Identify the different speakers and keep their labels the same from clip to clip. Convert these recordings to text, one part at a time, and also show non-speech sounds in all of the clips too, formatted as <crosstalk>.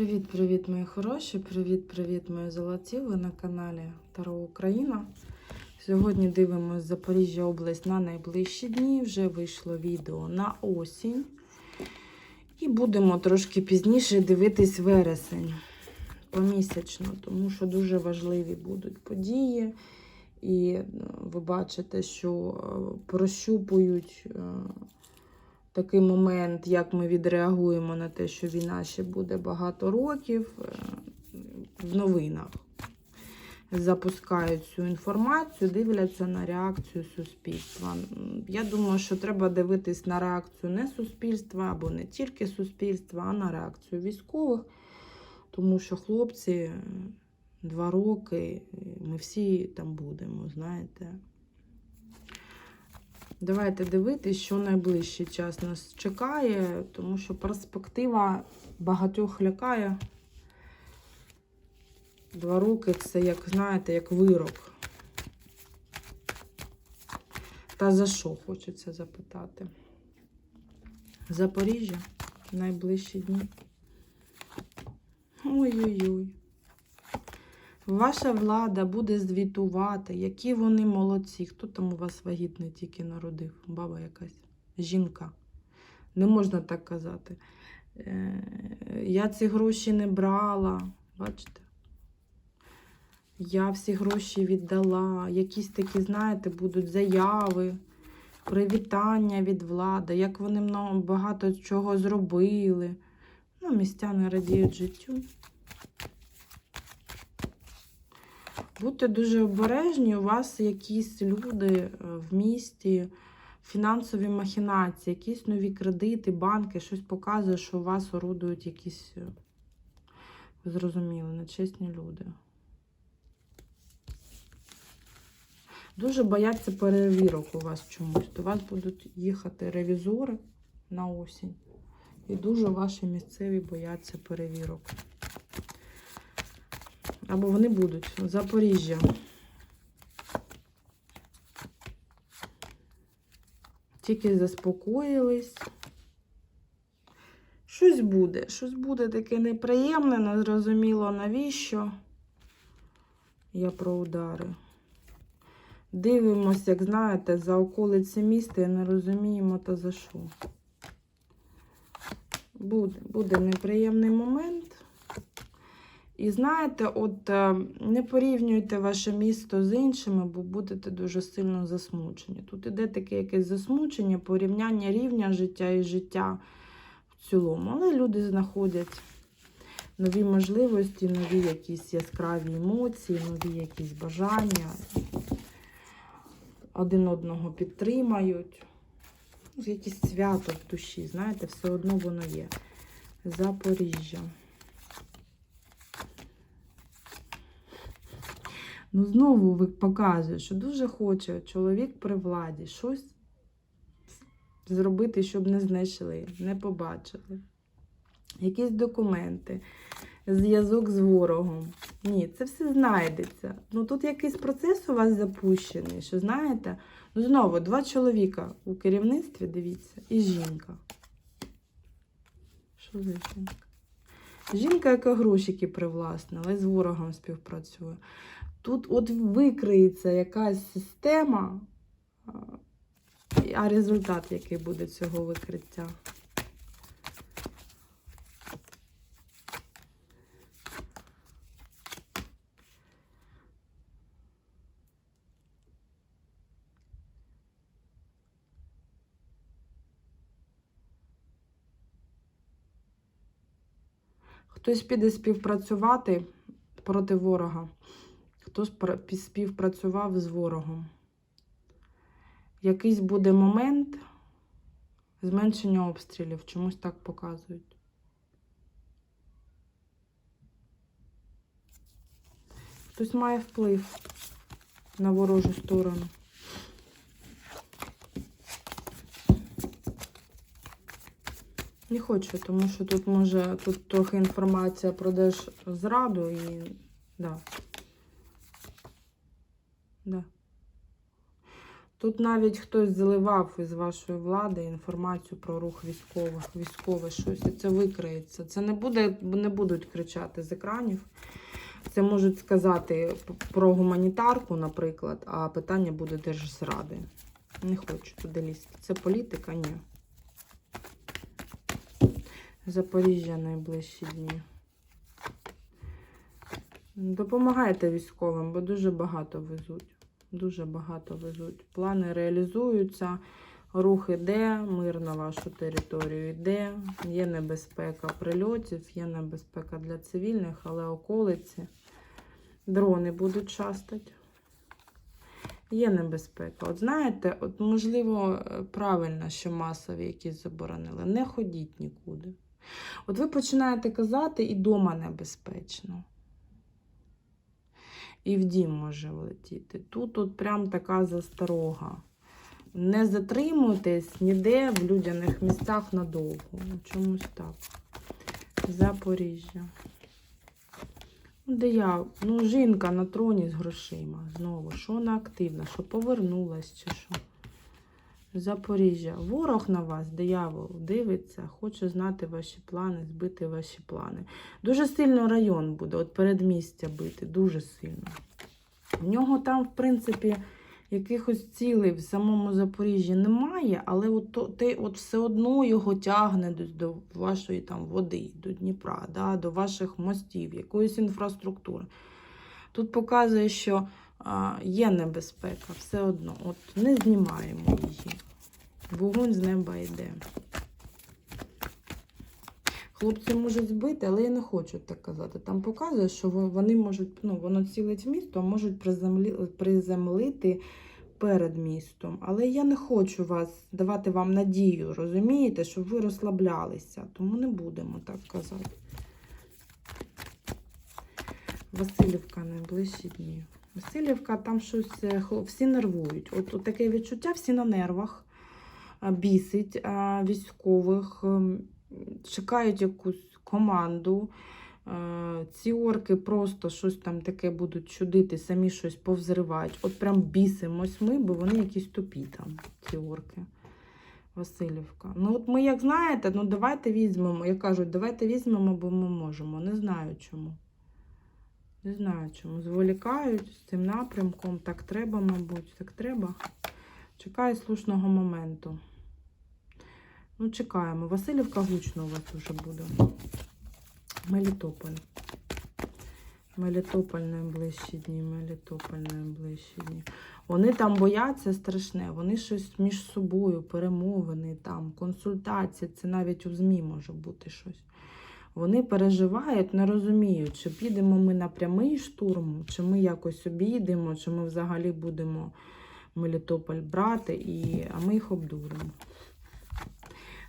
Speaker 1: Привіт-привіт, мої хороші! Привіт-привіт, мої золоті! Ви на каналі Таро Україна. Сьогодні дивимося Запоріжжя область на найближчі дні. Вже вийшло відео на осінь. І будемо трошки пізніше дивитись вересень помісячно, тому що дуже важливі будуть події. І е, ви бачите, що е, прощупують е, такий момент, як ми відреагуємо на те, що війна ще буде багато років е, в новинах. Запускають цю інформацію, дивляться на реакцію суспільства. Я думаю, що треба дивитись на реакцію не суспільства або не тільки суспільства, а на реакцію військових, тому що хлопці е, два роки, ми всі там будемо, знаєте. Давайте дивитись, що найближчий час нас чекає, тому що перспектива багатьох лякає. Два роки це, як знаєте, як вирок. Та за що хочеться запитати? Запоріжжя найближчі дні. Ой-ой-ой. Ваша влада буде звітувати, які вони молодці. Хто там у вас вагітний тільки народив? Баба якась. Жінка. Не можна так казати. Е, Я ці гроші не брала. Бачите? Я всі гроші віддала. Якісь такі, знаєте, будуть заяви, привітання від влади, як вони багато чого зробили. Ну, містяни радіють життю. Будьте дуже обережні, у вас якісь люди е, в місті, фінансові махінації, якісь нові кредити, банки, щось показує, що у вас орудують якісь, е, ви зрозуміли, нечесні люди. Дуже бояться перевірок у вас чомусь. До вас будуть їхати ревізори на осінь. І дуже ваші місцеві бояться перевірок. Або вони будуть. Запоріжжя. Тільки заспокоїлись. Щось буде. Щось буде таке неприємне, незрозуміло навіщо. Я про удари. Дивимося, як знаєте, за околиці міста і не розуміємо, та за що. Буде, буде неприємний момент. І знаєте, от е, не порівнюйте ваше місто з іншими, бо будете дуже сильно засмучені. Тут іде таке якесь засмучення, порівняння рівня життя і життя в цілому. Але люди знаходять нові можливості, нові якісь яскраві емоції, нові якісь бажання, один одного підтримають. Якесь свято в душі, знаєте, все одно воно є. Запоріжжя. Ну, знову показує, що дуже хоче чоловік при владі щось зробити, щоб не знайшли, не побачили. Якісь документи, зв'язок з ворогом. Ні, це все знайдеться. Ну тут якийсь процес у вас запущений, що знаєте, ну знову два чоловіка у керівництві, дивіться, і жінка. Що за жінка? Жінка, яка грошики привласнила, і з ворогом співпрацює. Тут от викриється якась система, а, результат який буде цього викриття. Хтось піде співпрацювати проти ворога. Хтось співпрацював з ворогом. Якийсь буде момент зменшення обстрілів, чомусь так показують. Хтось має вплив на ворожу сторону. Не хочу, тому що тут може тут трохи інформація про держзраду і. Да. Да. Тут навіть хтось заливав із вашої влади інформацію про рух військових, військове щось, і це викриється. Це не, буде, не будуть кричати з екранів. Це можуть сказати про гуманітарку, наприклад, а питання буде Держзради. Не хочу туди лізти. Це політика, ні. Запоріжжя найближчі дні. Допомагайте військовим, бо дуже багато везуть. Дуже багато везуть. Плани реалізуються, рух іде, мир на вашу територію йде. Є небезпека прильотів, є небезпека для цивільних, але околиці. Дрони будуть шастати. Є небезпека. От знаєте, от можливо, правильно, що масові якісь заборонили. Не ходіть нікуди. От ви починаєте казати, і дома небезпечно. І в дім може влетіти. Тут от прям така засторога. Не затримуйтесь ніде в людяних місцях надовго. Ну, Чомусь так. Запоріжжя. Ну, Де я? Ну, жінка на троні з грошима. Знову. Що вона активна? Що повернулась чи що? Запоріжжя. Ворог на вас, диявол, дивиться, хоче знати ваші плани, збити ваші плани. Дуже сильно район буде, от передмістя бити, дуже сильно. В нього там, в принципі, якихось цілей в самому Запоріжжі немає, але от, ти от все одно його тягне до, до вашої там води, до Дніпра, да, до ваших мостів, якоїсь інфраструктури. Тут показує, що є небезпека, все одно. От не знімаємо її. Вогонь з неба йде. Хлопці можуть збити, але я не хочу так казати. Там показує, що вони можуть, ну, воно цілить місто, а можуть приземлі, приземлити перед містом. Але я не хочу вас давати вам надію, розумієте, щоб ви розслаблялися. Тому не будемо так казати. Васильівка найближчі дні. Васильівка, там щось е, всі нервують. От, от таке відчуття, всі на нервах, бісить військових, ем, чекають якусь команду. Е, Ці орки просто щось там таке будуть чудити, самі щось повзривають. От прям бісимось ми, бо вони якісь тупі там, ці орки. Васильівка. Ну, от ми, як знаєте, ну давайте візьмемо. Я кажу, давайте візьмемо, бо ми можемо. Не знаю чому. Не знаю чому. Зволікають з цим напрямком. Так треба, мабуть, так треба. Чекаю слушного моменту. Ну, чекаємо. Васильівка гучно у вас вже буде. Мелітополь. Мелітополь найближчі дні, Мелітополь найближчі дні. Вони там бояться страшне, вони щось між собою, перемовини, там, консультації, це навіть у ЗМІ може бути щось. Вони переживають, не розуміють, чи підемо ми на прямий штурм, чи ми якось обійдемо, чи ми взагалі будемо Мелітополь брати, і... а ми їх обдуримо.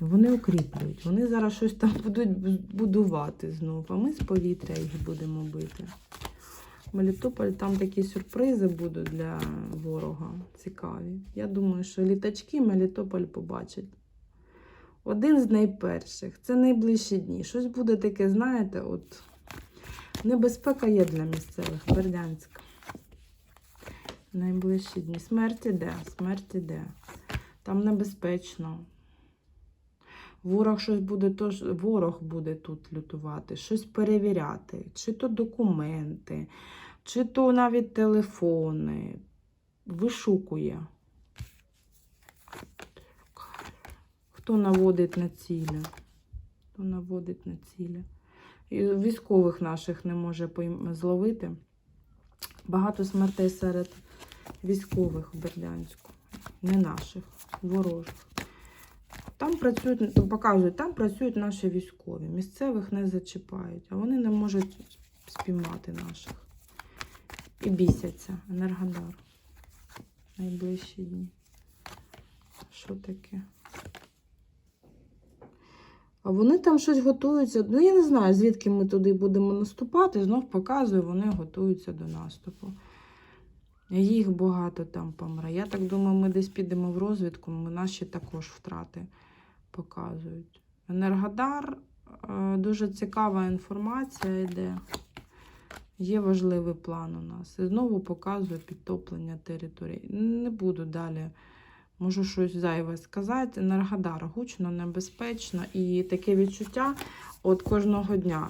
Speaker 1: Вони укріплюють. Вони зараз щось там <laughs> будуть будувати знову, а ми з повітря їх будемо бити. Мелітополь, там такі сюрпризи будуть для ворога цікаві. Я думаю, що літачки Мелітополь побачать. Один з найперших. Це найближчі дні. Щось буде таке, знаєте, от небезпека є для місцевих. Бердянськ. Найближчі дні. Смерть іде, смерть іде. Там небезпечно. Ворог щось буде, тож ворог буде тут лютувати, щось перевіряти, чи то документи, чи то навіть телефони. Вишукує. Хто наводить на цілі? Хто наводить на цілі? І військових наших не може зловити. Багато смертей серед військових в Бердянську. Не наших, ворожих. Там працюють, показують, там працюють наші військові. Місцевих не зачіпають, а вони не можуть спіймати наших. І бісяться. Енергодар. Найближчі дні. Що таке? А вони там щось готуються. Ну, я не знаю, звідки ми туди будемо наступати. Знов показую, вони готуються до наступу. Їх багато там помре. Я так думаю, ми десь підемо в розвідку, ми наші також втрати показують. Енергодар, е, дуже цікава інформація йде. Є важливий план у нас. І знову показує підтоплення території. Не буду далі. Можу щось зайве сказати. Енергодар гучно, небезпечно і таке відчуття от кожного дня.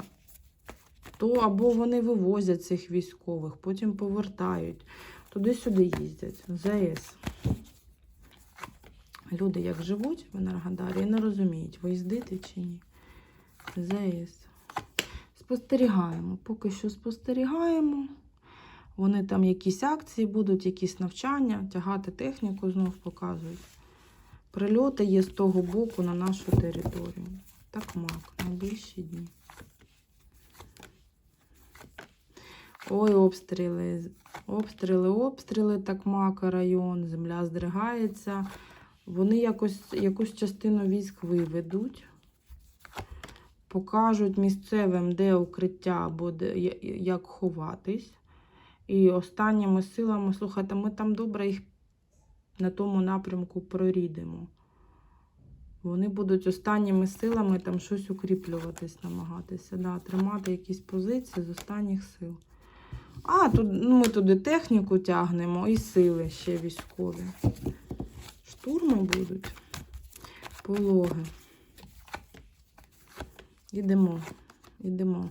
Speaker 1: То або вони вивозять цих військових, потім повертають, туди-сюди їздять. ЗАЕС. Люди як живуть в Енергодарі не розуміють, виїздити чи ні. ЗАЕС. Спостерігаємо. Поки що спостерігаємо. Вони там якісь акції будуть, якісь навчання, тягати техніку знов показують. Прильоти є з того боку на нашу територію. Так мак, найближчі дні. Ой, обстріли. Обстріли, обстріли, так мака район, земля здригається. Вони якось якусь частину військ виведуть, покажуть місцевим, де укриття або де, як ховатись. І останніми силами, слухайте, ми там добре їх на тому напрямку прорідемо. Вони будуть останніми силами там щось укріплюватись, намагатися, да, тримати якісь позиції з останніх сил. А, тут, ну, ми туди техніку тягнемо і сили ще військові. Штурми будуть. Пологи. Ідемо. Ідемо.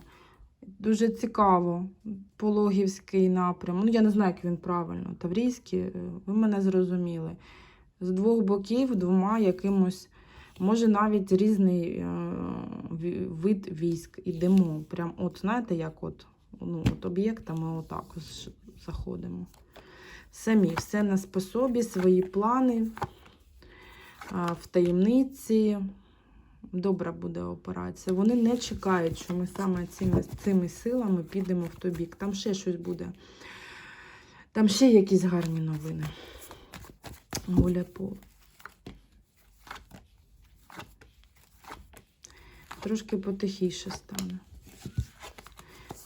Speaker 1: Дуже цікаво. Пологівський напрям. Ну, я не знаю, як він правильно. Таврійський, е, ви мене зрозуміли. З двох боків, двома якимось, може навіть різний е, вид військ. Ідемо. Прям, от знаєте, як от, ну, от об'єктами отак заходимо. Самі, все на способі, свої плани, в таємниці. Добра буде операція. Вони не чекають, що ми саме цими, цими силами підемо в той бік. Там ще щось буде. Там ще якісь гарні новини. Гуляпол. Трошки потихіше стане.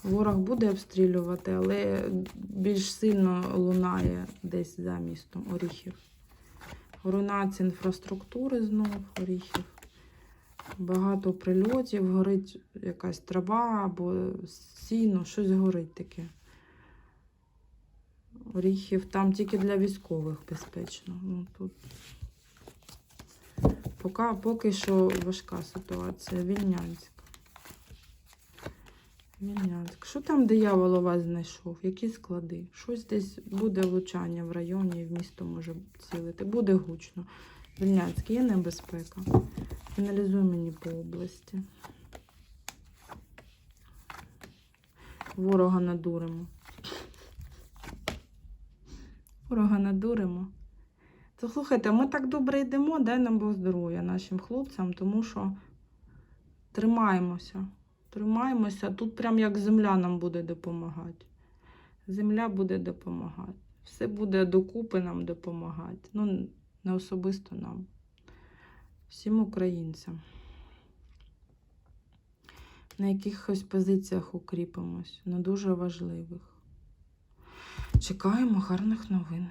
Speaker 1: Ворог буде обстрілювати, але більш сильно лунає десь за містом Оріхів. Руйнація інфраструктури знов Оріхів. Багато прильотів, горить якась трава або сіно, щось горить таке. Оріхів там тільки для військових безпечно. Ну, тут поки, поки що важка ситуація. Вільнянська. Вільнянськ. Що там диявол у вас знайшов? Які склади? Щось десь буде влучання в районі, в місто може цілити. Буде гучно. Вільнянськ, є небезпека. Фіналізуй мені по області. Ворога надуримо. Ворога надуримо. То слухайте, ми так добре йдемо, дай нам Бог здоров'я нашим хлопцям, тому що тримаємося. Тримаємося. Тут прям як земля нам буде допомагати. Земля буде допомагати. Все буде докупи нам допомагати. Ну, не особисто нам. Всім українцям. На якихось позиціях укріпимось, на дуже важливих. Чекаємо гарних новин.